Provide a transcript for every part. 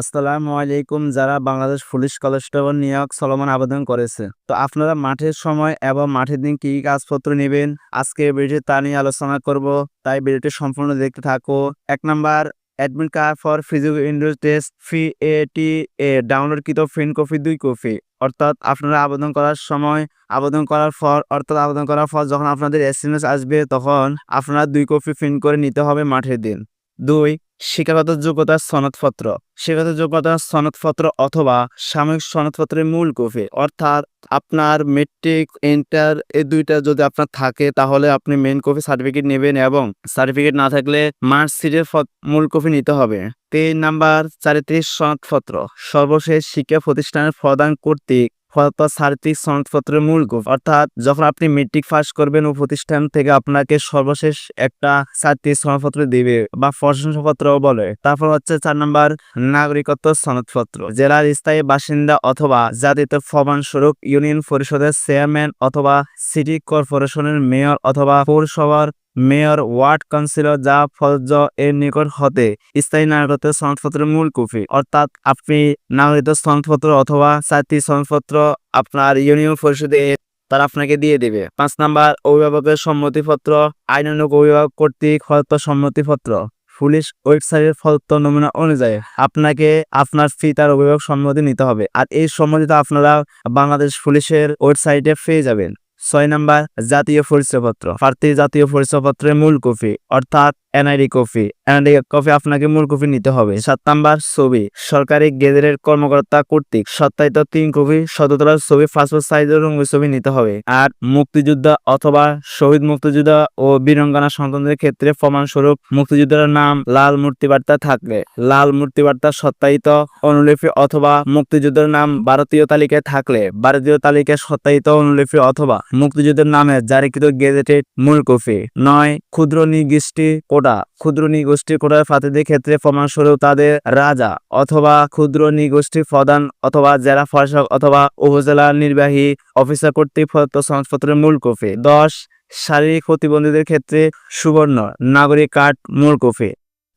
আসসালামু আলাইকুম। যারা বাংলাদেশ পুলিশ কনস্টেবল নিয়োগ চলমান আবেদন করেছে, তো আপনারা মাঠের সময় এবং মাঠের দিন কি কি কাগজপত্র নেবেন? আজকে এই ভিডিওতে তা নিয়ে আলোচনা করব, তাই ভিডিওটি সম্পূর্ণ দেখতে থাকো। এক number, admit card for physical indoor test fee এ টি এ ডাউনলোডকৃত প্রিন্ট কপি, দুই কপি। অর্থাৎ আপনারা আবেদন করার সময়, আবেদন করার পর, অর্থাৎ আবেদন করার পর যখন আপনাদের এস আসবে, তখন আপনারা দুই কপি প্রিন্ট করে নিতে হবে মাঠের দিন। দুই, শিক্ষাগত যোগ্যতার সনদপত্র। শিক্ষাগত যোগ্যতার সনদপত্র অথবা সাময়িক সনদপত্রের মূল কপি। অর্থাৎ আপনার মেট্রিক ইন্টার এই দুইটা যদি আপনার থাকে, তাহলে আপনি মেন কপি সার্টিফিকেট নেবেন এবং সার্টিফিকেট না থাকলে মার্কশিটের মূল কপি নিতে হবে। তিন নাম্বার, চারিত্রিক সনদপত্র। সর্বশেষ শিক্ষা প্রতিষ্ঠানের প্রদান কর্তৃক চারিত্রিক সনদপত্রের মূল কপি অর্থাৎ যখন আপনি মেট্রিক পাস করবেন, ও প্রতিষ্ঠান থেকে আপনাকে সর্বশেষ একটা চারিত্রিক সনদপত্র দিবে বা প্রশংসাপত্র বলে। তারপর হচ্ছে চার নম্বর, নাগরিকত্ব সনদপত্র। জেলার স্থায়ী বাসিন্দা অথবা জাতিতে প্রমাণস্বরূপ ইউনিয়ন পরিষদের চেয়ারম্যান অথবা সিটি কর্পোরেশনের মেয়র অথবা পৌরসভার মেয়র, ওয়ার্ড কাউন্সিলর যা ফৌজ এর নিকট হতে স্থায়ী নাগরিকত্বের সনদপত্রের মূল কপি। অর্থাৎ আপনি নাগরিকত্ব সনদপত্র অথবা চারটি সনদপত্র আপনার ইউনিয়ন পরিষদে তারা আপনাকে দিয়ে দেবে। পাঁচ নাম্বার, অভিভাবকের সম্মতিপত্র, আইনানুগ অভিভাবক কর্তৃক প্রদত্ত সম্মতিপত্র। পুলিশ ওয়েবসাইটের প্রদত্ত নমুনা অনুযায়ী আপনাকে আপনার ফি তার অভিভাবক সম্মতি নিতে হবে। আর এই সম্মতিটা আপনারা বাংলাদেশ পুলিশের ওয়েবসাইটে পেয়ে যাবেন। ছয় নাম্বার, জাতীয় পরিচয়পত্র। প্রার্থীর জাতীয় পরিচয়পত্রের মূল কপি, অর্থাৎ এনআইডি কপি। এনআইডি কপি আপনাকে মূল কপি নিতে হবে। সাত নাম্বার, ছবি। সরকারি গেজেটের কর্মকর্তা কর্তৃক সত্যায়িত তিন কপি শততলার ছবি, পাসপোর্ট সাইজের রঙের ছবি নিতে হবে। আর মুক্তিযোদ্ধা অথবা শহীদ মুক্তিযোদ্ধা ও বীরঙ্গনা সন্তানদের ক্ষেত্রে প্রমাণস্বরূপ মুক্তিযোদ্ধার নাম লাল মূর্তিবার্তা থাকলে লাল মূর্তিবার্তা সত্যায়িত অনুলিপি অথবা মুক্তিযোদ্ধার নাম ভারতীয় তালিকায় থাকলে ভারতীয় তালিকায় সত্যায়িত অনুলিপি অথবা মুক্তিযুদ্ধের নামে জারিকৃত গেজেটেড মূল কপি নয়, ক্ষুদ্র নিগোষ্ঠী কোটা। ক্ষুদ্র নিগোষ্ঠী কোটার প্রার্থীদের ক্ষেত্রে প্রমাণস্বরূপ তাদের রাজা অথবা ক্ষুদ্র নিগোষ্ঠী প্রধান অথবা জেলা প্রশাসক অথবা উপজেলা নির্বাহী অফিসার কর্তৃক সংবাদপত্রের মূল কপি দশ, শারীরিক প্রতিবন্ধীদের ক্ষেত্রে সুবর্ণ। নাগরিক কার্ড, মূল কপি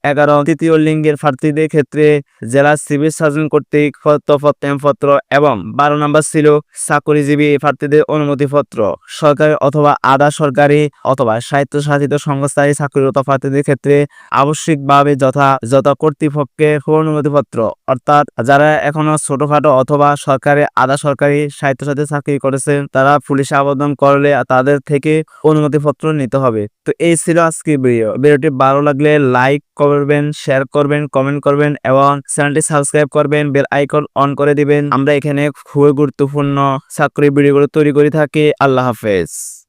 এগারো তৃতীয় লিঙ্গের প্রার্থীদের ক্ষেত্রে জেলা সিভিল সার্জন কর্তৃক প্রদত্ত প্রত্যয়নপত্র এবং বারো নম্বর ছিল চাকরিজীবী প্রার্থীদের অনুমতিপত্র। সরকারি অথবা আধা সরকারি অথবা স্বায়ত্তশাসিত সংস্থায় চাকরিরত প্রার্থীদের ক্ষেত্রে আবশ্যিকভাবে যথা যত কর্তৃপক্ষের অনুমতিপত্র। অর্থাৎ যারা এখনও ছোটখাটো অথবা সরকারি আধা সরকারি স্বায়ত্তশাসিত চাকরি করেছেন, তারা পুলিশে আবেদন করলে তাদের থেকে অনুমতিপত্র নিতে হবে। তো এই ছিল আজকে ভিডিও। ভিডিওটি ভালো লাগলে লাইক করবেন শেয়ার করবেন কমেন্ট করবেন এবং চ্যানেলটি সাবস্ক্রাইব করবেন বেল আইকন অন করে দিবেন। আমরা এখানে খুবই গুরুত্বপূর্ণ চাকরি ভিডিওগুলো তৈরি করে থাকি। আল্লাহ হাফেজ।